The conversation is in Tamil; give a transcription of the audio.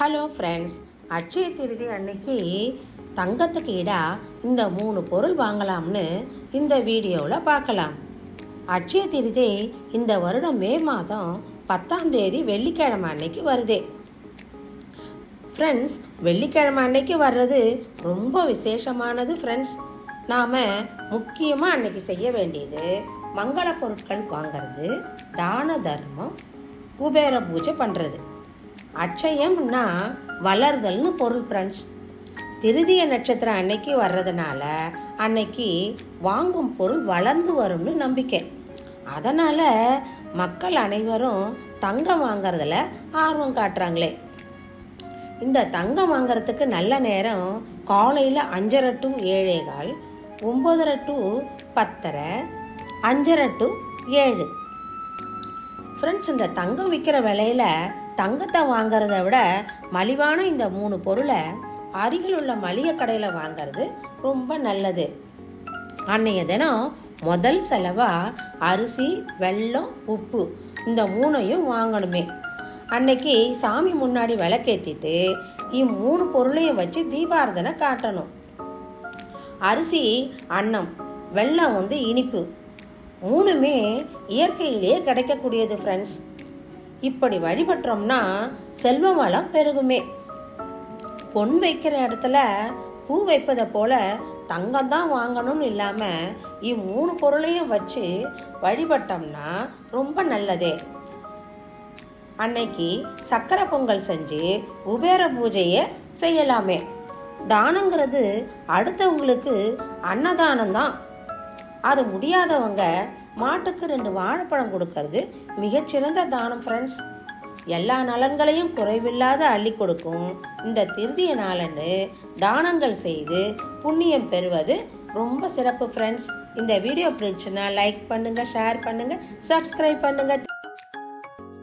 ஹலோ ஃப்ரெண்ட்ஸ் அட்சய திருதி அன்னைக்கு தங்கத்துக்கு இடா இந்த மூணு பொருள் வாங்கலாம்னு இந்த வீடியோவில் பார்க்கலாம். அட்சய திருதி இந்த வருடம் மே மாதம் பத்தாம் தேதி வெள்ளிக்கிழமை அன்னைக்கு வருதே. ஃப்ரெண்ட்ஸ் வெள்ளிக்கிழமை அன்னைக்கு வர்றது ரொம்ப விசேஷமானது ஃப்ரெண்ட்ஸ் நாம் முக்கியமாக அன்னைக்கு செய்ய வேண்டியது மங்கள பொருட்கள் வாங்கிறது தான தர்மம் குபேர பூஜை பண்ணுறது அட்சயம்னா வளர்தல்னு பொருள் ஃப்ரெண்ட்ஸ் திருதிய நட்சத்திரம் அன்னைக்கு வர்றதுனால அன்னைக்கு வாங்கும் பொருள் வளர்ந்து வரும்னு நம்பிக்கை. அதனால் மக்கள் அனைவரும் தங்கம் வாங்கிறதுல ஆர்வம் காட்டுறாங்களே. இந்த தங்கம் வாங்குறதுக்கு நல்ல நேரம் காலையில் அஞ்சரை டு ஏழேகால் ஒம்பதரை டு பத்தரை அஞ்சரை டு ஏழு. ஃப்ரெண்ட்ஸ் இந்த தங்கம் விற்கிற விலையில தங்கத்தை வாங்குறத விட மலிவான இந்த மூணு பொருளை அருகில் உள்ள மளிகை கடையில் வாங்குறது ரொம்ப நல்லது. அன்னைய தினம் முதல் செலவாக அரிசி வெல்லம் உப்பு இந்த மூணையும் வாங்கணுமே. அன்னைக்கு சாமி முன்னாடி விளக்கேற்றிட்டு இம்மூணு பொருளையும் வச்சு தீபாரதனை காட்டணும். அரிசி அன்னம் வெல்லம் வந்து இனிப்பு மூணுமே இயற்கையிலேயே கிடைக்கக்கூடியது ஃப்ரெண்ட்ஸ் இப்படி வழிபட்டோம்னா செல்வ வளம் பெருகுமே. பொன் வைக்கிற இடத்துல பூ வைப்பதை போல தங்கம் தான் வாங்கணும்னு இல்லாமல் இம்மூணு பொருளையும் வச்சு வழிபட்டோம்னா ரொம்ப நல்லதே. அன்னைக்கு சக்கரை பொங்கல் செஞ்சு உபேர பூஜையை செய்யலாமே. தானங்கிறது அடுத்தவங்களுக்கு அன்னதானம் தான். அது முடியாதவங்க மாட்டுக்கு ரெண்டு வாழைப்பழம் கொடுக்கறது மிகச்சிறந்த தானம் ஃப்ரெண்ட்ஸ் எல்லா நலன்களையும் குறைவில்லாத அள்ளி கொடுக்கும். இந்த திருதிய நாளன்று தானங்கள் செய்து புண்ணியம் பெறுவது ரொம்ப சிறப்பு ஃப்ரெண்ட்ஸ் இந்த வீடியோ பிடிச்சுன்னா லைக் பண்ணுங்கள் ஷேர் பண்ணுங்கள் சப்ஸ்கிரைப் பண்ணுங்கள்